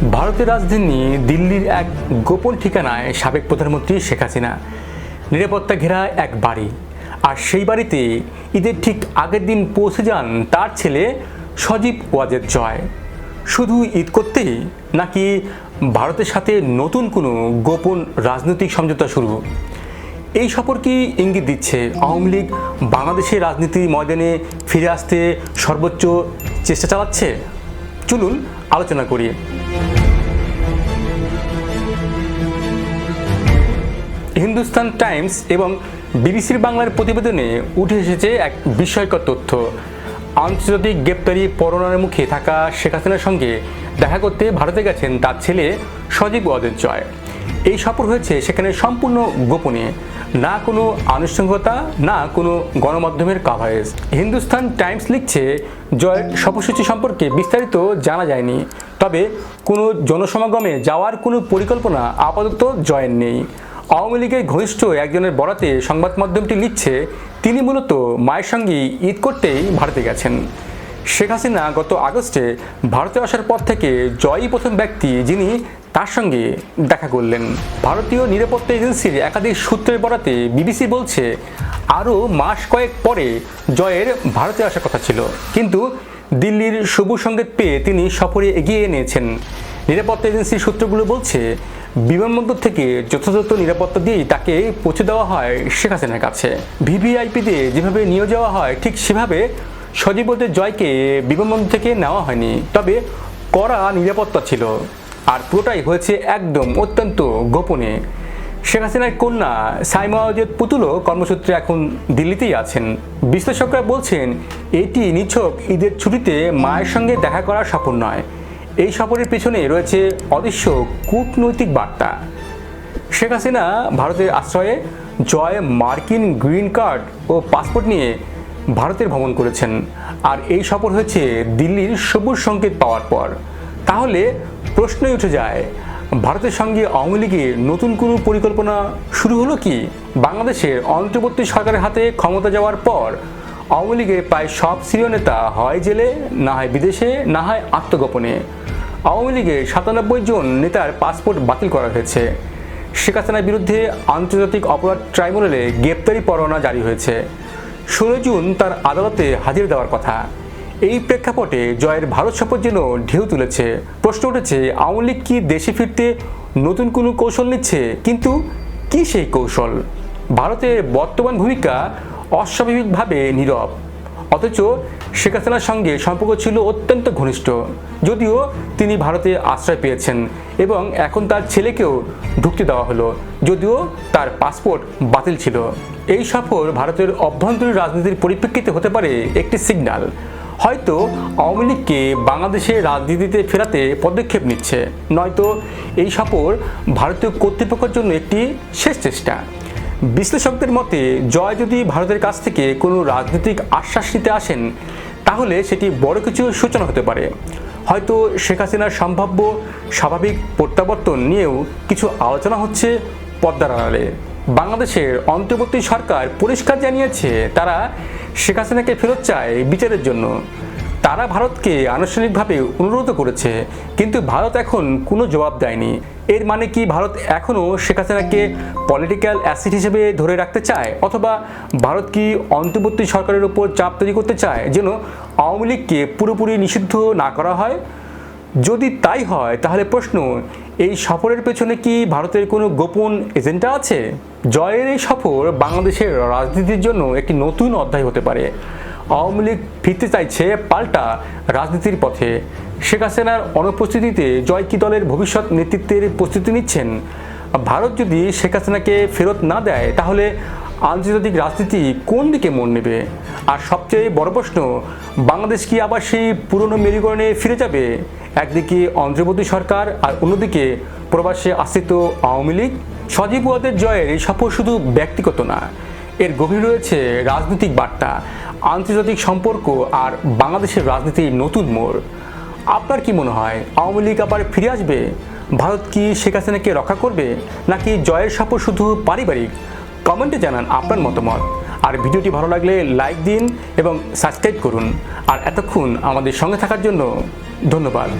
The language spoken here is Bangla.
ভারতের রাজধানী দিল্লির এক গোপন ঠিকানায় সাবেক প্রধানমন্ত্রী শেখ হাসিনা। নিরাপত্তা ঘেরা এক বাড়ি। আর সেই বাড়িতে ঈদের ঠিক আগের দিন পৌঁছে যান তার ছেলে সজীব ওয়াজেদ জয়। শুধু ঈদ করতেই নাকি ভারতের সাথে নতুন কোনো গোপন রাজনৈতিক সমঝোতা শুরু? এই সফর কি ইঙ্গিত দিচ্ছে? আওয়ামী লীগ বাংলাদেশের রাজনীতির ময়দানে ফিরে আসতে সর্বোচ্চ চেষ্টা চালাচ্ছে? চলুন আলোচনা করি। হিন্দুস্তান টাইমস এবং বিবিসির বাংলার প্রতিবেদনে উঠে এসেছে এক বিস্ময়কর তথ্য। আন্তর্জাতিক গ্রেপ্তারি পরোনার মুখে থাকা শেখ হাসিনার সঙ্গে দেখা করতে ভারতে গেছেন তার ছেলে সজীব অদের জয়। এই সফর হয়েছে সেখানে সম্পূর্ণ গোপনে না কোনো আনুষ্ঠানিকতা, না কোনো গণমাধ্যমের কাভারেজ হিন্দুস্তান টাইমস লিখছে, জয়ের সফরসূচি সম্পর্কে বিস্তারিত জানা যায়নি। তবে কোনো জনসমাগমে যাওয়ার কোনো পরিকল্পনা আপাতত জয়ের নেই। আওয়ামী লীগের ঘনিষ্ঠ একজনের বরাতে সংবাদ মাধ্যমটি লিখছে, তিনি মূলত মায়ের সঙ্গে ঈদ করতেই ভারতে গেছেন। শেখ হাসিনা গত আগস্টে ভারতে আসার পর থেকে জয়ই প্রথম ব্যক্তি যিনি তার সঙ্গে দেখা করলেন। ভারতীয় নিরাপত্তা এজেন্সির একাধিক সূত্রের বরাতে বিবিসি বলছে, আরও মাস কয়েক পরে জয়ের ভারতে আসার কথা ছিল। কিন্তু দিল্লির সবুজ সংকেত পেয়ে তিনি সফরে এগিয়ে এনেছেন। নিরাপত্তা এজেন্সির সূত্রগুলো বলছে, বিমানবন্দর থেকে যথাযথ নিরাপত্তা দিয়েই তাকে পৌঁছে দেওয়া হয় শেখ হাসিনার কাছে। ভিভিআইপিতে যেভাবে নিয়ে যাওয়া হয়, ঠিক সেভাবে সজীবদের জয়কে বিমানবন্দর থেকে নেওয়া হয়নি। তবে কড়া নিরাপত্তা ছিল। আর পুরোটাই হয়েছে একদম অত্যন্ত গোপনে। শেখ হাসিনার কন্যা সাইমা ওয়াজেদ পুতুলও কর্মসূত্রে এখন দিল্লিতেই আছেন। বিশ্লেষকরা বলছেন, এটি নিছক ঈদের ছুটিতে মায়ের সঙ্গে দেখা করার সফর নয়। এই সফরের পেছনে রয়েছে অদৃশ্য কূটনৈতিক বার্তা। শেখ হাসিনা ভারতের আশ্রয়ে জয় মার্কিন গ্রিন কার্ড ও পাসপোর্ট নিয়ে ভারতের ভ্রমণ করেছেন। আর এই সফর হয়েছে দিল্লির সবুজ সংকেত পাওয়ার পর। তাহলে প্রশ্নই উঠে যায়, ভারতের সঙ্গে আওয়ামী লীগের নতুন কোনো পরিকল্পনা শুরু হলো কি? বাংলাদেশের অন্তর্বর্তী সরকারের হাতে ক্ষমতা যাওয়ার পর আওয়ামী লীগের প্রায় সব সিরিয় নেতা হয় জেলে, না হয় বিদেশে, না হয় আত্মগোপনে। আওয়ামী লীগের সাতানব্বই জন নেতার পাসপোর্ট বাতিল করা হয়েছে। শেখ হাসিনার বিরুদ্ধে আন্তর্জাতিক অপরাধ ট্রাইব্যুনালে গ্রেপ্তারি পরোয়ানা জারি হয়েছে। ষোলো জুন তার আদালতে হাজির দেওয়ার কথা। এই প্রেক্ষাপটে জয়ের ভারত সফর যেন ঢেউ তুলেছে। প্রশ্ন উঠেছে, আওয়ামী লীগ কি দেশে ফিরতে নতুন কোনো কৌশল নিচ্ছে? কিন্তু কি সেই কৌশল? ভারতের বর্তমান ভূমিকা অস্বাভাবিকভাবে নীরব। অথচ শেখ হাসিনার সঙ্গে সম্পর্ক ছিল অত্যন্ত ঘনিষ্ঠ। যদিও তিনি ভারতে আশ্রয় পেয়েছেন এবং এখন তার ছেলেকেও ঢুকতে দেওয়া হলো। যদিও তার পাসপোর্ট বাতিল ছিল। এই সফর ভারতের অভ্যন্তরীণ রাজনীতির পরিপ্রেক্ষিতে হতে পারে একটি সিগন্যাল। হয়তো আওয়ামী লীগকে বাংলাদেশের রাজনীতিতে ফেরাতে পদক্ষেপ নিচ্ছে। নয়তো এই সফর ভারতীয় কর্তৃপক্ষের জন্য একটি শেষ চেষ্টা। বিশ্লেষকদের মতে, জয় যদি ভারতের কাছ থেকে কোনো রাজনৈতিক আশ্বাস নিতে আসেন, তাহলে সেটি বড় কিছু সূচনা হতে পারে। হয়তো শেখ হাসিনার সম্ভাব্য স্বাভাবিক প্রত্যাবর্তন নিয়েও কিছু আলোচনা হচ্ছে পদ্মার আড়ালে। বাংলাদেশের অন্তর্বর্তী সরকার পরিষ্কার জানিয়েছে তারা শেখ হাসিনাকে ফেরত চায় বিচারের জন্য। তারা ভারতকে আনুষ্ঠানিকভাবে অনুরোধ করেছে, কিন্তু ভারত এখন কোনো জবাব দেয়নি। এর মানে কি ভারত এখনও শেখ হাসিনাকে পলিটিক্যাল অ্যাসিড হিসেবে ধরে রাখতে চায়, অথবা ভারত কি অন্তর্বর্তী সরকারের উপর চাপ তৈরি করতে চায় যেন আওয়ামী লীগকে পুরোপুরি নিষিদ্ধ না করা হয়? যদি তাই হয়, তাহলে প্রশ্ন, এই সফরের পেছনে কি ভারতের কোনো গোপন এজেন্ডা আছে? জয়ের এই সফর বাংলাদেশের রাজনীতির জন্য একটি নতুন অধ্যায় হতে পারে। আওয়ামী লীগ ফিরতে চাইছে পাল্টা রাজনীতির পথে। শেখ হাসিনার অনুপস্থিতিতে জয় কি দলের ভবিষ্যৎ নেতৃত্বের প্রস্তুতি নিচ্ছেন? ভারত যদি শেখ হাসিনাকে ফেরত না দেয়, তাহলে আন্তর্জাতিক রাজনীতি কোন দিকে মন নেবে? আর সবচেয়ে বড় প্রশ্ন, বাংলাদেশ কি আবার সেই পুরনো মেরুকরণে ফিরে যাবে? একদিকে অন্ধ্রপ্রদেশ সরকার আর অন্যদিকে প্রবাসে আশ্রিত আওয়ামী লীগ? সজীব ওয়াদের জয়ের এই সফর শুধু ব্যক্তিগত না, এর গভীর রয়েছে রাজনৈতিক বার্তা, আন্তর্জাতিক সম্পর্ক আর বাংলাদেশের রাজনীতির নতুন মোড়। আপনার কি মনে হয়, আওয়ামী লীগ আবার ফিরে আসবে? ভারত কি শেখ হাসিনাকে রক্ষা করবে? নাকি জয়ের সফর শুধু পারিবারিক? কমেন্টে জানান আপনার মতামত। আর ভিডিওটি ভালো লাগলে লাইক দিন এবং সাবস্ক্রাইব করুন। আর এতক্ষণ আমাদের সঙ্গে থাকার জন্য ধন্যবাদ।